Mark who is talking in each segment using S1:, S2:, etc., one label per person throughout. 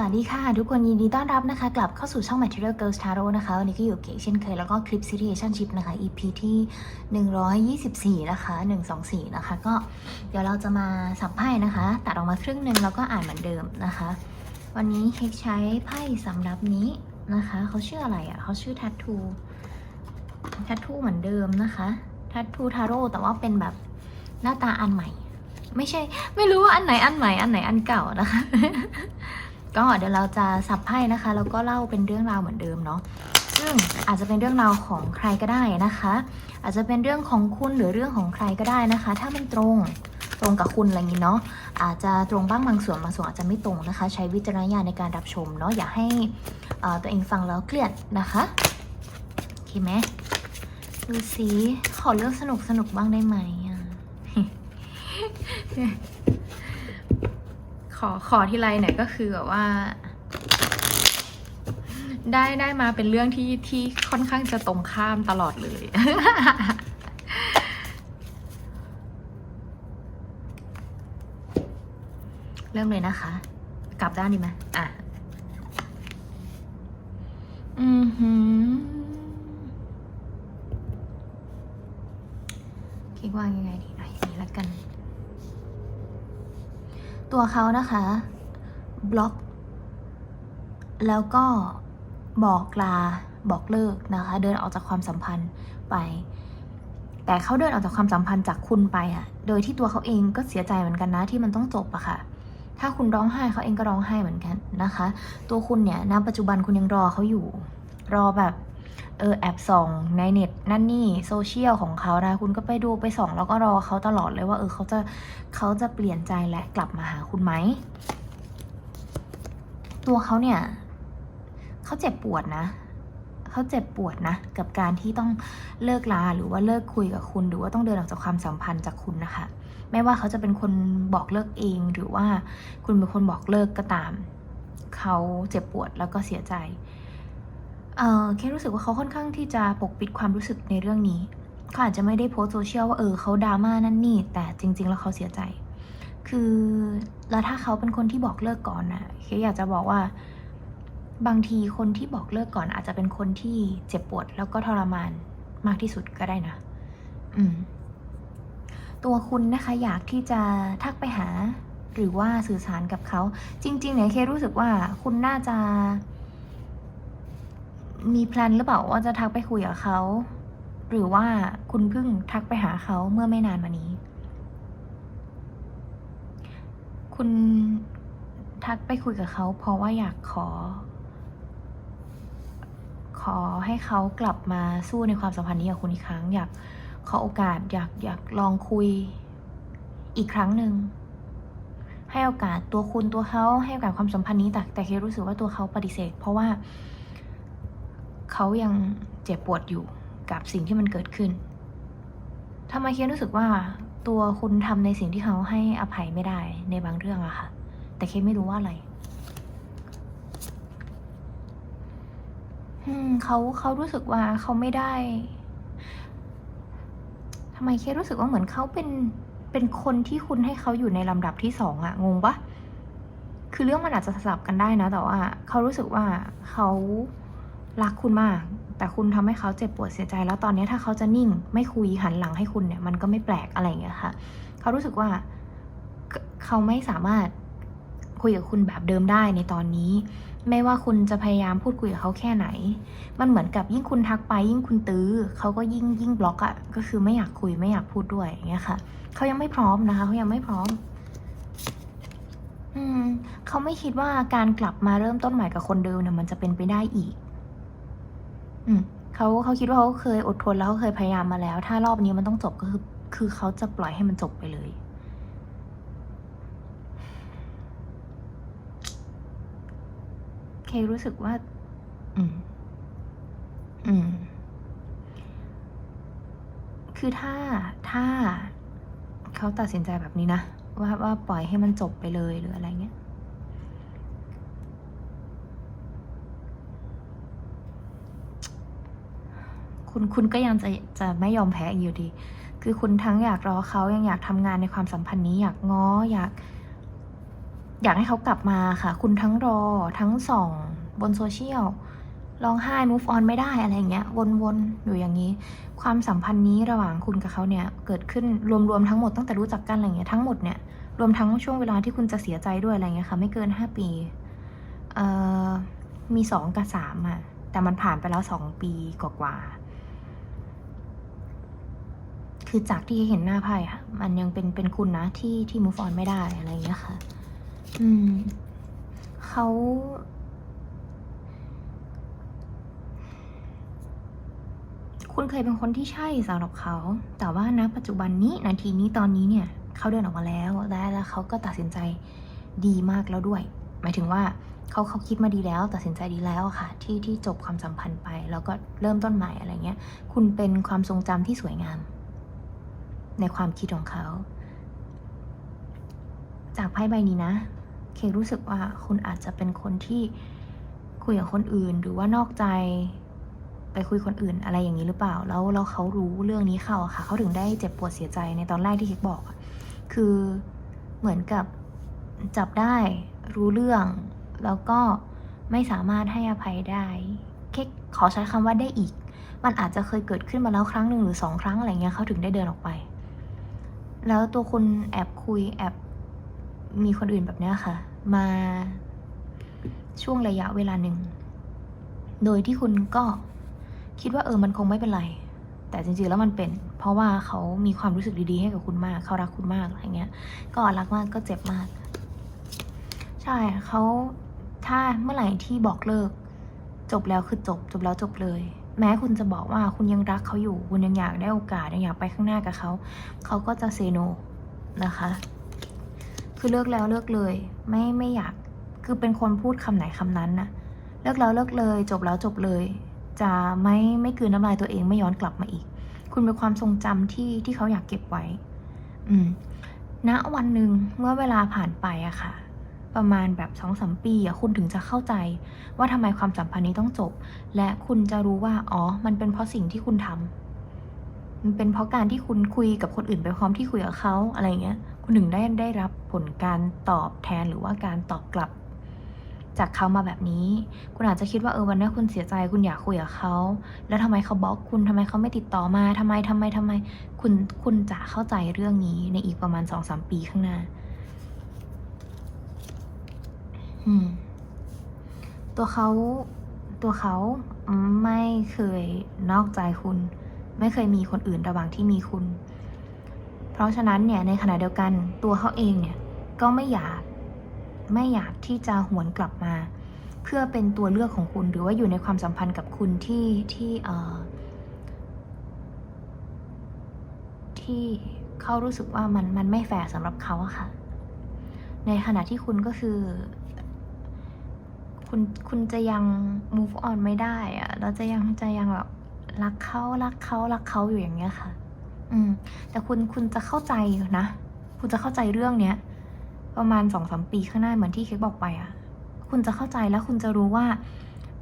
S1: สวัสดีค่ะ ทุกคนยินดีต้อนรับนะคะ กลับเข้าสู่ช่อง Material Girls Tarot นะคะ วันนี้ก็อยู่เก๋เช่นเคย แล้วก็คลิป Situationship นะคะ EP ที่ 124 นะคะ 124 นะคะ ก็เดี๋ยวเราจะมาสับไพ่นะคะ ตัดออกมาครึ่งหนึ่งแล้วก็อ่านเหมือนเดิมนะคะ วันนี้เค้กใช้ไพ่สำหรับนี้นะคะ เขาชื่ออะไรอะ่ะเขาชื่อ Tattoo Tattoo เหมือนเดิมนะคะ Tattoo Tarot แต่ว่าเป็นแบบหน้าตาอันใหม่ ไม่ใช่ไม่รู้ว่าอันไหนอันใหม่อันไหนอันเก่านะคะ ก็เดี๋ยวเราจะสับไพ่นะคะแล้วก็เล่าเป็นเรื่องราวเหมือนเดิมเนาะซึ่งอาจจะเป็นเรื่องราวของใครก็ได้นะคะ อาจจะเป็นเรื่องของคุณหรือเรื่องของใครก็ได้นะคะ ถ้ามันตรงตรงกับคุณอะไรอย่างนี้เนาะอาจจะตรงบ้างบางส่วนบางส่วนอาจจะไม่ตรงนะคะ ใช้วิจารณญาณในการรับชมเนาะอย่าให้ตัวเองฟังแล้วเครียดนะคะโอเคไหมดูสิขอเรื่องสนุกสนุกบ้างได้ไหมอะ ขอขอที่ไรเนี่ยก็คือแบบว่า ได้ได้มาเป็นเรื่องที่ที่ค่อนข้างจะตรงข้ามตลอดเลย เริ่มเลยนะคะ กลับด้านดีไหมอะ อือหือคิดว่ายังไงดีหน่อยนี้ละกัน ตัวเขานะคะบล็อก แล้วก็บอกลาบอกเลิกนะคะ เดินออกจากความสัมพันธ์ไป แต่เขาเดินออกจากความสัมพันธ์จากคุณไปอะโดยที่ตัวเขาเองก็เสียใจเหมือนกันนะที่มันต้องจบอะค่ะ ถ้าคุณร้องไห้เขาเองก็ร้องไห้เหมือนกันนะคะ ตัวคุณเนี่ยณปัจจุบันคุณยังรอเขาอยู่ รอแบบ เออแอบส่องในเน็ตนั่นนี่โซเชียลของเขานะคุณก็ไปดูไปส่องแล้วก็รอเขาตลอดเลยว่าเออเขาจะเขาจะเปลี่ยนใจและกลับมาหาคุณไหม ตัวเขาเนี่ยเขาเจ็บปวดนะเขาเจ็บปวดนะ กับการที่ต้องเลิกลาหรือว่าเลิกคุยกับคุณ หรือว่าต้องเดินออกจากความสัมพันธ์จากคุณนะคะ ไม่ว่าเขาจะเป็นคนบอกเลิกเองหรือว่าคุณเป็นคนบอกเลิกก็ตาม เขาเจ็บปวดแล้วก็เสียใจ เออแค่รู้สึกว่าเขาค่อนข้างที่จะปกปิดความรู้สึกในเรื่องนี้เขาอาจจะไม่ได้โพสโซเชียลว่าเออเขาดราม่านั่นนี่ แต่จริง ๆ แล้วเขาเสียใจ คือแล้วถ้าเขาเป็นคนที่บอกเลิกก่อนนะเคอยากจะบอกว่าบางทีคนที่บอกเลิกก่อนอาจจะเป็นคนที่เจ็บปวด แล้วก็ทรมานมากที่สุดก็ได้นะ อืม ตัวคุณนะคะอยากที่จะทักไปหา หรือว่าสื่อสารกับเขา จริง ๆ เนี่ยเครู้สึกว่าคุณน่าจะ มีแพลนหรือเปล่าว่าจะทักไปคุยกับเขา หรือว่าคุณเพิ่งทักไปหาเขาเมื่อไม่นานมานี้ คุณทักไปคุยกับเขา เพราะว่าอยากขอ ขอให้เขากลับมาสู้ในความสัมพันธ์นี้กับคุณอีกครั้ง อยากขอโอกาสอยากอยากลองคุยอีกครั้งหนึ่งให้โอกาสตัวคุณตัวเขาให้โอกาสความสัมพันธ์นี้แต่แต่เครู้สึกว่าตัวเขาปฏิเสธ เพราะว่า เขายังเจ็บปวดอยู่กับสิ่งที่มันเกิดขึ้นทำไมเคียนรู้สึกว่าตัวคุณทำในสิ่งที่เขาให้อภัยไม่ได้ในบางเรื่องอะค่ะ แต่เคียไม่รู้ว่าอะไรเขาเขารู้สึกว่าเขาไม่ได้ทำไมเครู้สึกว่าเหมือนเขาเป็นเป็นคนที่คุณให้เขาอยู่ในลำดับที่สองอะงงปะคือเรื่องมันอาจจะสลับกันได้นะ แต่ว่าเขารู้สึกว่าเขา รักคุณมาก แต่คุณทำให้เขาเจ็บปวดเสียใจ แล้วตอนนี้ถ้าเขาจะนิ่ง ไม่คุยหันหลังให้คุณเนี่ย มันก็ไม่แปลกอะไรอย่างเงี้ยค่ะ เขารู้สึกว่าเขาไม่สามารถคุยกับคุณแบบเดิมได้ในตอนนี้ ไม่ว่าคุณจะพยายามพูดคุยกับเขาแค่ไหน มันเหมือนกับยิ่งคุณทักไป ยิ่งคุณตื้อเขาก็ยิ่งยิ่งบล็อกอะ่ะก็คือไม่อยากคุยไม่อยากพูดด้วยอย่างเงี้ยค่ะเขายังไม่พร้อมนะคะเขายังไม่พร้อมอืมเขาไม่คิดว่าการกลับมาเริ่มต้นใหม่กับคนเดิมเนี่ยมันจะเป็นไปได้อีก อืมเขาเขาคิดว่าเขาเคยอดทนแล้วเขาเคยพยายามมาแล้ว ถ้ารอบนี้มันต้องจบก็คือคือเขาจะปล่อยให้มันจบไปเลย เครู้สึกว่า อืม อืม คือถ้าถ้าเขาตัดสินใจแบบนี้นะว่าว่าปล่อยให้มันจบไปเลยหรืออะไรเงี้ย คุณคุณก็ยังจะจะไม่ยอมแพ้อีกอยู่ดี คือคุณทั้งอยากรอเขายังอยากทำงานในความสัมพันธ์นี้ อยากง้ออยาก อยากให้เขากลับมาค่ะ คุณทั้งรอทั้งส่องบนโซเชียลร้องไห้ move on ไม่ได้อะไรอย่างเงี้ย วนๆ อยู่อย่างนี้ ความสัมพันธ์นี้ระหว่างคุณกับเขาเนี่ย เกิดขึ้นรวมๆ ทั้งหมดตั้งแต่รู้จักกันอะไรเงี้ยทั้งหมดเนี่ย รวมทั้งช่วงเวลาที่คุณจะเสียใจด้วยอะไรเงี้ยค่ะ ไม่เกินห้าปีเอ่อมีสองกับสามอะแต่มันผ่านไปแล้วสองปีกว่าๆ คือจากที่เห็นหน้าไพ่ค่ะ มันยังเป็นเป็นคุณนะที่ที่ move on ไม่ได้อะไรเงี้ยค่ะ อืมเขาคุณเคยเป็นคนที่ใช่สำหรับเขา แต่ว่าณปัจจุบันนี้นาทีนี้ตอนนี้เนี่ยเขาเดินออกมาแล้วและแล้วเขาก็ตัดสินใจดีมากแล้วด้วย หมายถึงว่าเขาเขาคิดมาดีแล้ว ตัดสินใจดีแล้วค่ะ ที่ที่จบความสัมพันธ์ไป แล้วก็เริ่มต้นใหม่อะไรเงี้ย คุณเป็นความทรงจำที่สวยงาม ในความคิดของเขา จากไพ่ใบนี้นะ เครู้สึกว่าคุณอาจจะเป็นคนที่คุยกับคนอื่น หรือว่านอกใจไปคุยคนอื่นอะไรอย่างนี้หรือเปล่า แล้วแล้วเขารู้เรื่องนี้เข้าค่ะ เขาถึงได้เจ็บปวดเสียใจในตอนแรกที่เค้กบอกคือเหมือนกับจับได้รู้เรื่อง แล้วก็ไม่สามารถให้อภัยได้เค้กขอใช้คำว่าได้อีก มันอาจจะเคยเกิดขึ้นมาแล้วครั้งหนึ่งหรือสองครั้งอะไรเงี้ยเขาถึงได้เดินออกไป แล้วตัวคุณแอบคุยแอบมีคนอื่นแบบเนี้ยค่ะ มาช่วงระยะเวลาหนึ่ง โดยที่คุณก็คิดว่าเออมันคงไม่เป็นไร แต่จริงๆแล้วมันเป็น เพราะว่าเขามีความรู้สึกดีๆให้กับคุณมาก เขารักคุณมากอะไรเงี้ย ก็รักมากก็เจ็บมาก ใช่เขาถ้าเมื่อไหร่ที่บอกเลิก จบแล้วคือจบ จบแล้วจบเลย แม้คุณจะบอกว่าคุณยังรักเขาอยู่ คุณยังอยากได้โอกาสยังอยากไปข้างหน้ากับเขา เขาก็จะเซโนนะคะ คือเลิกแล้วเลิกเลย ไม่ไม่อยากคือเป็นคนพูดคำไหนคำนั้นนะเลิกแล้วเลิกเลย จบแล้วจบเลย จะไม่ไม่กลืนน้ำลายตัวเองไม่ย้อนกลับมาอีก คุณเป็นความทรงจำที่ที่เขาอยากเก็บไว้ อืมณวันหนึ่งเมื่อเวลาผ่านไปอะค่ะ ประมาณแบบสองสามปีอะคุณถึงจะเข้าใจ ว่าทำไมความสัมพันธ์นี้ต้องจบ และคุณจะรู้ว่าอ๋อ มันเป็นเพราะสิ่งที่คุณทำมันเป็นเพราะการที่คุณคุยกับคนอื่นไปพร้อมที่คุยกับเขาอะไรเงี้ย คุณถึงได้ได้รับผลการตอบแทนหรือว่าการตอบกลับ จากเขามาแบบนี้ คุณอาจจะคิดว่าเออวันนี้คุณเสียใจ คุณอยากคุยกับเขา แล้วทำไมเขาบล็อกคุณทำไมเขาไม่ติดต่อมาทำไมทำไมทำไม คุณคุณจะเข้าใจเรื่องนี้ในอีกประมาณสองสามปีข้างหน้า อืม ตัวเขา ตัวเขาไม่เคยนอกใจคุณ ไม่เคยมีคนอื่นระหว่างที่มีคุณ เพราะฉะนั้นเนี่ยในขณะเดียวกันตัวเขาเองเนี่ยก็ไม่อยาก ไม่อยากที่จะหวนกลับมา เพื่อเป็นตัวเลือกของคุณหรือว่าอยู่ในความสัมพันธ์กับคุณที่ที่เอ่อที่เขารู้สึกว่ามันมันไม่แฟร์สำหรับเขาอะค่ะ ในขณะที่คุณก็คือ คุณคุณจะยัง move on ไม่ได้อะแล้วจะยังจะยังแบบรักเขารักเขารักเขาอยู่อย่างเงี้ยค่ะ อืม แต่คุณคุณจะเข้าใจนะ คุณจะเข้าใจเรื่องเนี้ย ประมาณสองสามปีข้างหน้าเหมือนที่เค้กบอกไปอะ คุณจะเข้าใจแล้วคุณจะรู้ว่า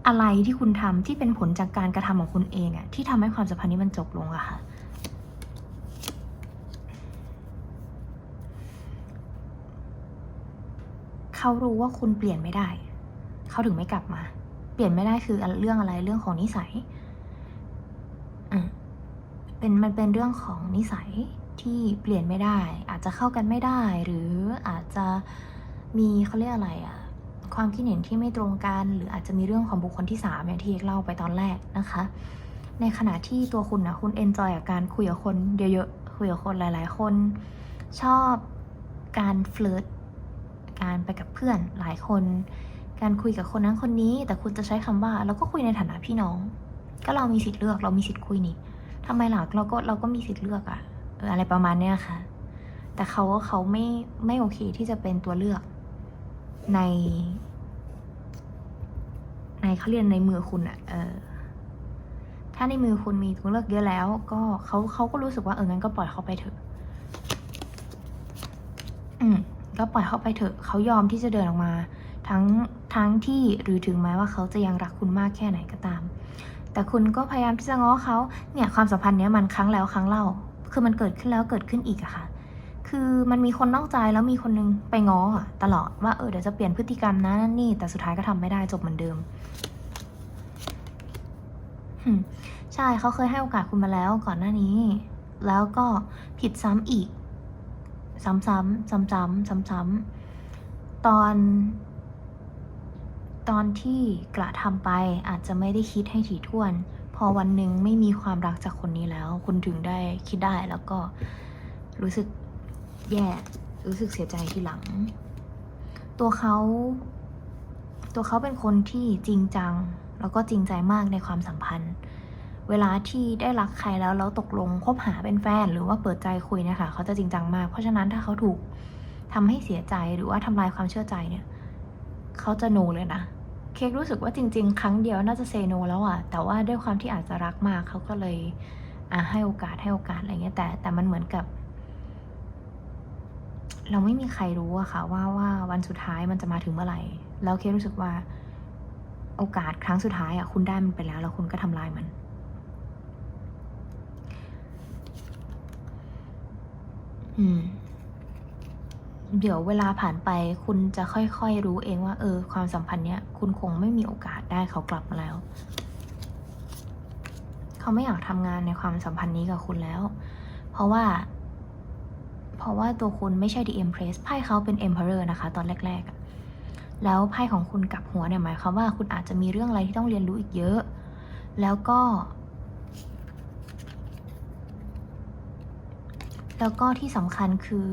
S1: อะไรที่คุณทำที่เป็นผลจากการกระทำของคุณเองอะที่ทำให้ความสัมพันธ์นี้มันจบลงอะค่ะ เขารู้ว่าคุณเปลี่ยนไม่ได้ เขาถึงไม่กลับมา เปลี่ยนไม่ได้คือเรื่องอะไรเรื่องของนิสัยอืมเป็นมันเป็นเรื่องของนิสัยที่เปลี่ยนไม่ได้ อาจจะเข้ากันไม่ได้ หรืออาจจะมีเขาเรียกอะไรอะความคิดเห็นที่ไม่ตรงกัน หรืออาจจะมีเรื่องของบุคคลที่สามอย่างที่เอกเล่าไปตอนแรกนะคะ ในขณะที่ตัวคุณนะคุณเอนจอยกับการคุยกับคนเยอะๆคุยกับคนหลายๆ คน ชอบการเฟลิร์ตการไปกับเพื่อนหลายคน การคุยกับคนนั้นคนนี้ แต่คุณจะใช้คำว่าเราก็คุยในฐานะพี่น้อง ก็เรามีสิทธิ์เลือกเรามีสิทธิ์คุยนี่ทำไมหล่ะเราก็เราก็มีสิทธิ์เลือกอะอออะไรประมาณเนี้ยค่ะ แต่เขาเขาไม่ไม่โอเคที่จะเป็นตัวเลือกใน ในเขาเรียนในมือคุณอะเออถ้าในมือคุณมีตัวเลือกเยอะแล้ว ก็เขาเขาก็รู้สึกว่าเอองั้นก็ปล่อยเขาไปเถอะ อืมก็ปล่อยเขาไปเถอะเขายอมที่จะเดินออกมา ทั้งทั้งที่หรือถึงแม้ว่าเขาจะยังรักคุณมากแค่ไหนก็ตาม แต่คุณก็พยายามที่จะง้อเขาเนี่ยความสัมพันธ์เนี้ยมันครั้งแล้วครั้งเล่า คือมันเกิดขึ้นแล้วเกิดขึ้นอีกอะค่ะ คือมันมีคนนอกใจแล้วมีคนนึงไปง้ออะตลอดว่าเออเดี๋ยวจะเปลี่ยนพฤติกรรมนะนั่นนี่ แต่สุดท้ายก็ทำไม่ได้จบเหมือนเดิมใช่เขาเคยให้โอกาสคุณมาแล้วก่อนหน้านี้ แล้วก็ผิดซ้ำอีก ซ้ำๆซ้ำๆซ้ำๆตอน ตอนที่กระทำไปอาจจะไม่ได้คิดให้ถี่ถ้วน พอวันหนึ่งไม่มีความรักจากคนนี้แล้ว คุณถึงได้คิดได้แล้วก็รู้สึกแย่ รู้สึกเสียใจทีหลัง ตัวเขา ตัวเขาเป็นคนที่จริงจัง แล้วก็จริงใจมากในความสัมพันธ์ เวลาที่ได้รักใครแล้วแล้วตกลงคบหาเป็นแฟน หรือว่าเปิดใจคุยนะคะเขาจะจริงจังมาก เพราะฉะนั้นถ้าเขาถูกทำให้เสียใจหรือว่าทำลายความเชื่อใจเนี่ย เขาจะโนเลยนะ เค้กรู้สึกว่าจริง ๆ ครั้งเดียวน่าจะเซโนแล้วอะแต่ว่าด้วยความที่อาจจะรักมากเขาก็เลยอะให้โอกาสให้โอกาสอะไรเงี้ย แต่แต่มันเหมือนกับ เราไม่มีใครรู้อะค่ะ ว่าว่าวันสุดท้ายมันจะมาถึงเมื่อไหร่ แล้วเค้กรู้สึกว่า โอกาสครั้งสุดท้ายอะคุณได้มันไปแล้ว แล้วคุณก็ทำลายมันอืม เดี๋ยวเวลาผ่านไปคุณจะค่อยๆรู้เองว่า เออ ความสัมพันธ์เนี้ยคุณคงไม่มีโอกาสได้เขากลับมาแล้ว เขาไม่อยากทำงานในความสัมพันธ์นี้กับคุณแล้ว เพราะว่า เพราะว่าตัวคุณไม่ใช่ The Empress ไพ่เขาเป็น Emperor นะคะ ตอนแรกๆ แล้วไพ่ของคุณกลับหัวเนี่ยหมายความว่าคุณอาจจะมีเรื่องอะไรที่ต้องเรียนรู้อีกเยอะ แล้วก็ แล้วก็ที่สำคัญคือ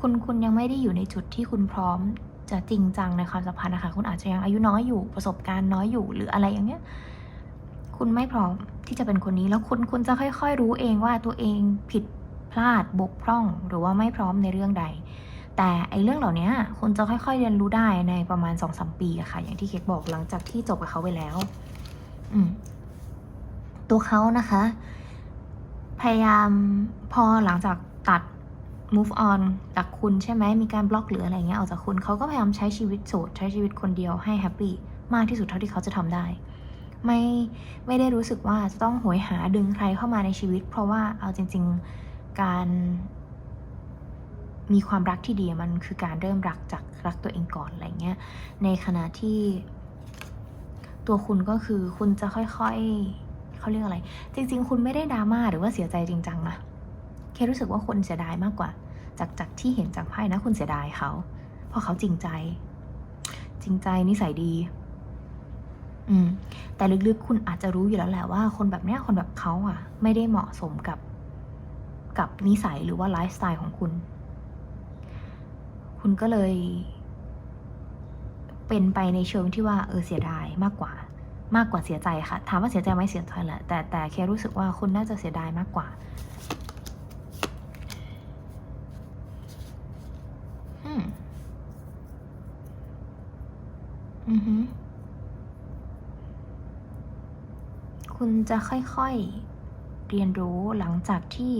S1: คุณคุณยังไม่ได้อยู่ในจุดที่คุณพร้อมจะจริงจังในความสัมพันธ์นะคะ คุณอาจจะยังอายุน้อยอยู่ประสบการณ์น้อยอยู่หรืออะไรอย่างเงี้ย คุณไม่พร้อมที่จะเป็นคนนี้แล้วคุณคุณจะค่อย ๆ รู้เองว่าตัวเองผิดพลาดบกพร่อง หรือว่าไม่พร้อมในเรื่องใด แต่ไอ้เรื่องเหล่านี้คุณจะค่อยๆเรียนรู้ได้ในประมาณสองสมปีอะค่ะ อย่างที่เค้กบอกหลังจากที่จบกับเขาไปแล้ว อืมตัวเขานะคะ พยายามพอหลังจากตัด move on จากคุณใช่ไหมมีการบล็อกหรืออะไรเงี้ยออกจากคุณเขาก็พยายามใช้ชีวิตโสดใช้ชีวิตคนเดียวให้แฮปปี้มากที่สุดเท่าที่เขาจะทำได้ ไม่ไม่ได้รู้สึกว่าจะต้องโหยหาดึงใครเข้ามาในชีวิต เพราะว่าเอาจริง ๆ การมีความรักที่ดีมันคือการเริ่มรักจากรักตัวเองก่อนอะไรเงี้ย ในขณะที่ตัวคุณก็คือคุณจะค่อยๆเขาเรียกอะไร จริง ๆ คุณไม่ได้ดราม่าหรือว่าเสียใจจริงจังนะ แค่รู้สึกว่าคนเสียดายมากกว่า จากจากที่เห็นจากไพ่นะคุณเสียดายเขา เพราะเขาจริงใจ จริงใจนิสัยดี อืม แต่ลึกๆคุณอาจจะรู้อยู่แล้วแหละว่า คนแบบเนี้ยคนแบบเขาอะ ไม่ได้เหมาะสมกับกับนิสัยหรือว่าไลฟ์สไตล์ของคุณ คุณก็เลย เป็นไปในเชิงที่ว่าเออเสียดายมากกว่า มากกว่าเสียใจค่ะ ถามว่าเสียใจไหมเสียใจแหละ แต่แต่แค่รู้สึกว่าคุณน่าจะเสียดายมากกว่า อืม อือฮึ คุณจะค่อยๆ เรียนรู้หลังจากที่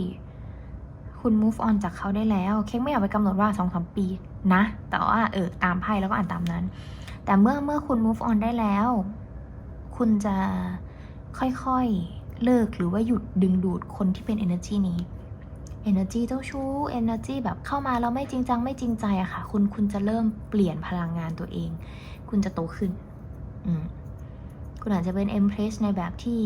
S1: คุณ move on จากเขาได้แล้ว เค้กไม่อยากไปกำหนดว่าสองสามปีนะ แต่ว่าเออตามไพ่แล้วก็อ่านตามนั้น แต่เมื่อเมื่อคุณ move on ได้แล้ว คุณจะค่อยๆ เลิกหรือว่าหยุดดึงดูดคนที่เป็น energy นี้ energy เจ้าชู้ energy แบบเข้ามาแล้วไม่จริงจังไม่จริงใจอะค่ะ คุณคุณจะเริ่มเปลี่ยนพลังงานตัวเอง คุณจะโตขึ้น อืม คุณอาจจะเป็น empress ในแบบที่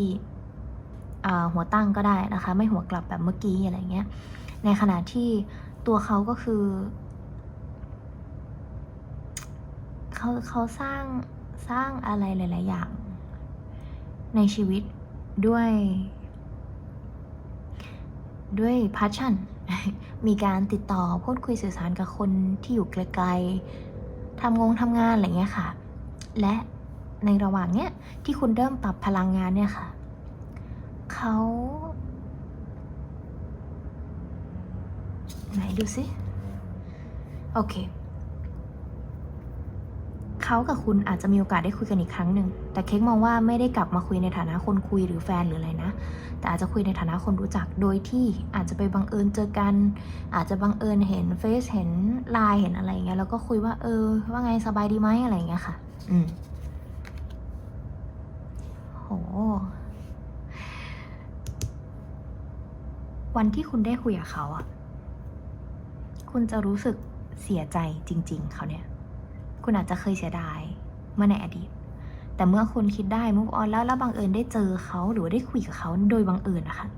S1: หัวตั้งก็ได้นะคะ ไม่หัวกลับแบบเมื่อกี้อะไรเงี้ย ในขณะที่ตัวเขาก็คือเขาเขาสร้างสร้างอะไรหลาย ๆ อย่าง ในชีวิตด้วย ด้วย passion มีการติดต่อพูดคุยสื่อสารกับคนที่อยู่ไกล ๆทำงงทำงานอะไรเงี้ยค่ะ และ ในระหว่างเนี้ยที่คุณเริ่มปรับพลังงานเนี่ยค่ะเขาไหนดูสิโอเคเขากับคุณอาจจะมีโอกาสได้คุยกันอีกครั้งหนึ่ง แต่เค้กมองว่าไม่ได้กลับมาคุยในฐานะคนคุยหรือแฟนหรืออะไรนะ แต่อาจจะคุยในฐานะคนรู้จัก โดยที่อาจจะไปบังเอิญเจอกัน อาจจะบังเอิญเห็นเฟซเห็นไลน์เห็นอะไรอย่างเงี้ย แล้วก็คุยว่าเออว่าไงสบายดีไหมอะไรอย่างเงี้ยค่ะ อืม วันที่คุณได้คุยกับเขาอะคุณจะรู้สึกเสียใจจริง ๆ เขาเนี่ย คุณอาจจะเคยเสียดายเมื่อในอดีต แต่เมื่อคุณคิดได้ move on แล้วแล้วบังเอิญได้เจอเขาหรือได้คุยกับเขาโดยบังเอิญนะคะ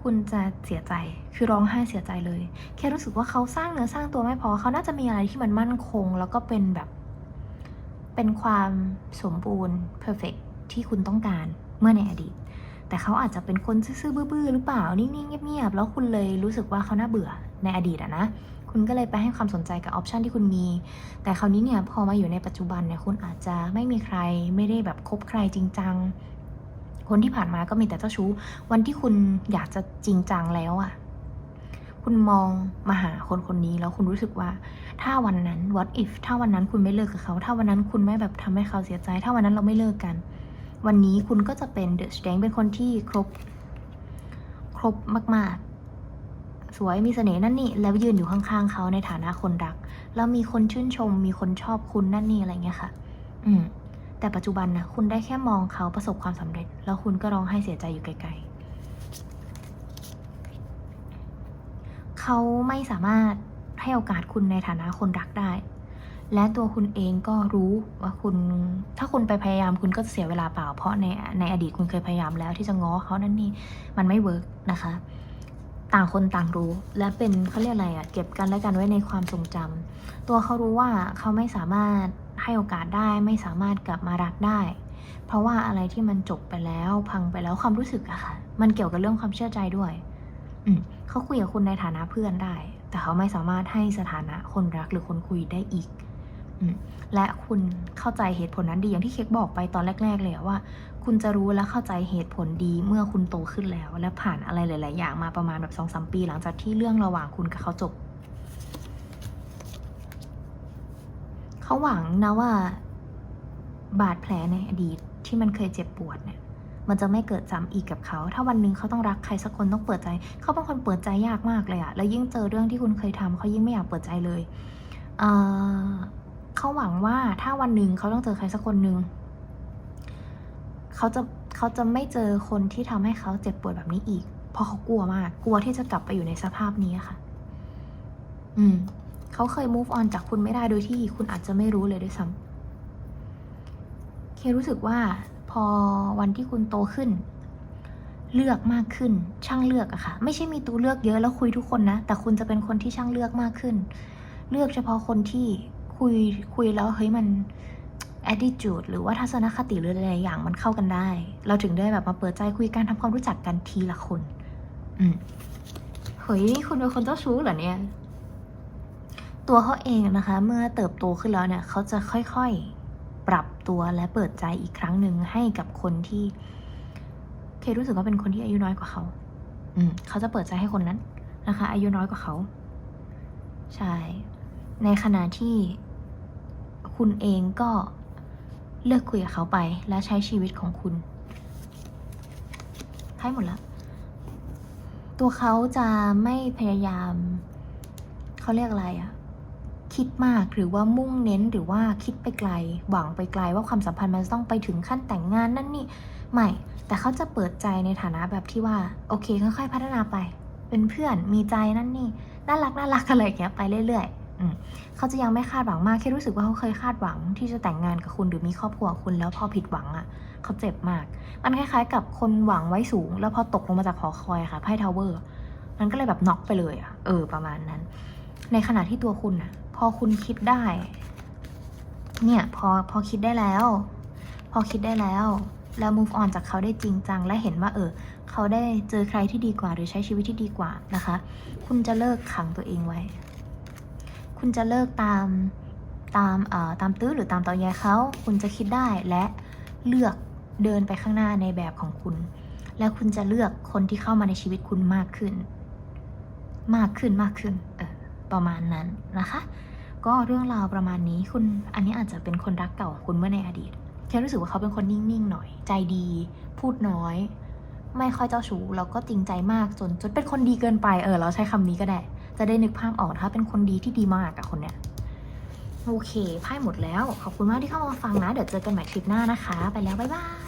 S1: คุณจะเสียใจ คือร้องไห้เสียใจเลย แค่รู้สึกว่าเขาสร้างเนื้อสร้างตัวไม่พอ เขาน่าจะมีอะไรที่มันมั่นคง แล้วก็เป็นแบบ เป็นความสมบูรณ์ perfect ที่คุณต้องการเมื่อในอดีต แต่เขาอาจจะเป็นคนซื่อๆบื้อๆหรือเปล่านิ่งๆเงียบๆแล้วคุณเลยรู้สึกว่าเขาน่าเบื่อในอดีตอะนะคุณก็เลยไปให้ความสนใจกับออปชันที่คุณมี แต่คราวนี้เนี่ยพอมาอยู่ในปัจจุบันเนี่ยคุณอาจจะไม่มีใครไม่ได้แบบคบใครจริงจัง คนที่ผ่านมาก็มีแต่เจ้าชู้ วันที่คุณอยากจะจริงจังแล้วอะคุณมองมาหาคนคนนี้แล้วคุณรู้สึกว่า ถ้าวันนั้น what if ถ้าวันนั้นคุณไม่เลิกกับเขา ถ้าวันนั้นคุณไม่แบบทำให้เขาเสียใจ ถ้าวันนั้นเราไม่เลิกกัน วันนี้คุณก็จะเป็น the strength เป็นคนที่ครบ ครบมาก ๆ สวยมีเสน่ห์นั่นนี่ แล้วยืนอยู่ข้างๆเขาในฐานะคนรัก แล้วมีคนชื่นชม มีคนชอบคุณนั่นนี่อะไรเงี้ยค่ะ อืม แต่ปัจจุบันนะคุณได้แค่มองเขาประสบความสำเร็จ แล้วคุณก็ร้องไห้เสียใจอยู่ไกลๆเขาไม่สามารถให้โอกาสคุณในฐานะคนรักได้ และตัวคุณเองก็รู้ว่าคุณ ถ้าคุณไปพยายามคุณก็จะเสียเวลาเปล่า เพราะในในอดีตคุณเคยพยายามแล้วที่จะง้อเขานั่นนี่มันไม่เวิร์กนะคะ ต่างคนต่างรู้และเป็นเขาเรียกอะไรอะเก็บกันและกันไว้ในความทรงจำตัวเขารู้ว่าเขาไม่สามารถให้โอกาสได้ไม่สามารถกลับมารักได้ เพราะว่าอะไรที่มันจบไปแล้วพังไปแล้วความรู้สึกอะค่ะ มันเกี่ยวกับเรื่องความเชื่อใจด้วย อืมเขาคุยกับคุณในฐานะเพื่อนได้ แต่เขาไม่สามารถให้สถานะคนรักหรือคนคุยได้อีก และคุณเข้าใจเหตุผลนั้นดีอย่างที่เค้กบอกไปตอนแรก ๆ เลยว่า คุณจะรู้และเข้าใจเหตุผลดีเมื่อคุณโตขึ้นแล้ว และผ่านอะไรหลาย ๆ อย่างมาประมาณแบบสองสมปี หลังจากที่เรื่องระหว่างคุณกับเขาจบเขาหวังนะว่า บาดแผลในอดีตที่มันเคยเจ็บปวดเนี่ยมันจะไม่เกิดซ้ำอีกกับเขา ถ้าวันหนึ่งเขาต้องรักใครสักคนต้องเปิดใจ เขาเป็นคนเปิดใจยากมากเลยอะแล้วยิ่งเจอเรื่องที่คุณเคยทำเขายิ่งไม่อยากเปิดใจเลย เอ่อ เขาหวังว่าถ้าวันหนึ่งเขาต้องเจอใครสักคนหนึ่งเขาจะเขาจะไม่เจอคนที่ทำให้เขาเจ็บปวดแบบนี้อีก เพราะเขากลัวมาก กลัวที่จะกลับไปอยู่ในสภาพนี้ค่ะ อืม เขาเคย move on จากคุณไม่ได้โดยที่คุณอาจจะไม่รู้เลยด้วยซ้ำเครู้สึกว่าพอวันที่คุณโตขึ้น เลือกมากขึ้น ช่างเลือกอะค่ะ ไม่ใช่มีตัวเลือกเยอะแล้วคุยทุกคนนะ แต่คุณจะเป็นคนที่ช่างเลือกมากขึ้น เลือกเฉพาะคนที่ คุยคุยแล้วเฮ้ยมัน attitude หรือว่าทัศนคติหรืออะไรอย่างมันเข้ากันได้ เราถึงได้แบบมาเปิดใจคุยกันทำความรู้จักกันทีละคน อืมเฮ้ยคุณเป็นคนเจ้าชู้เหรอเนี่ย ตัวเขาเองนะคะ เมื่อเติบโตขึ้นแล้วเนี่ยเขาจะค่อยๆ ปรับตัวและเปิดใจอีกครั้งหนึ่งให้กับคนที่ เครู้สึกว่าเป็นคนที่อายุน้อยกว่าเขา อืมเขาจะเปิดใจให้คนนั้นนะคะ อายุน้อยกว่าเขา ใช่ ในขณะที่ คุณเองก็เลือกคุยกับเขาไปและใช้ชีวิตของคุณให้หมดล้วตัวเขาจะไม่พยายาม เขาเรียกอะไรอะคิดมากหรือว่ามุ่งเน้นหรือว่าคิดไปไกล หวังไปไกลว่าความสัมพันธ์มันจะต้องไปถึงขั้นแต่งงานนั่นนี่ไม่ แต่เขาจะเปิดใจในฐานะแบบที่ว่า โอเคค่อยๆพัฒนาไป เป็นเพื่อนมีใจนั่นนี่น่ารักน่ารักอะไรอย่างเงี้ยไปเรื่อยๆ เขาจะยังไม่คาดหวังมากแค่รู้สึกว่าเขาเคยคาดหวัง ที่จะแต่งงานกับคุณหรือมีครอบครัวคุณแล้วพอผิดหวังอะ่ะเขาเจ็บมาก มันคล้ายๆ กับคนหวังไว้สูง แล้วพอตกลงมาจากหอคอยค่ะไพ่ทาวเวอร์มันก็เลยแบบน็อกไปเลยอะ่ะเออประมาณนั้น ในขณะที่ตัวคุณอะ่ะ พอคุณคิดได้ เนี่ยพอพอคิดได้แล้ว พอคิดได้แล้วแล้ว move on จากเขาได้จริงจัง และเห็นว่า เออ เขาได้เจอใครที่ดีกว่า หรือใช้ชีวิตที่ดีกว่านะคะ คุณจะเลิกขังตัวเองไว้ คุณจะเลิกตามตามเอ่อตามตื้อหรือตามตอแยเขาคุณจะคิดได้และเลือกเดินไปข้างหน้าในแบบของคุณ แล้วคุณจะเลือกคนที่เข้ามาในชีวิตคุณมากขึ้น มากขึ้นมากขึ้นเออประมาณนั้นนะคะ ก็เรื่องราวประมาณนี้คุณอันนี้อาจจะเป็นคนรักเก่าของคุณเมื่อในอดีตแค่รู้สึกว่าเขาเป็นคนนิ่งๆหน่อย ใจดี พูดน้อย ไม่ค่อยเจ้าชู้แล้วก็จริงใจมากจนจนเป็นคนดีเกินไปเออเราใช้คำนี้ก็ได้ จะได้นึกภาพออกถ้าเป็นคนดีที่ดีมากอะคนเนี้ยโอเคไพ่หมดแล้ว ขอบคุณมากที่เข้ามาฟังนะ เดี๋ยวเจอกันใหม่คลิปหน้านะคะ ไปแล้ว บ๊ายบาย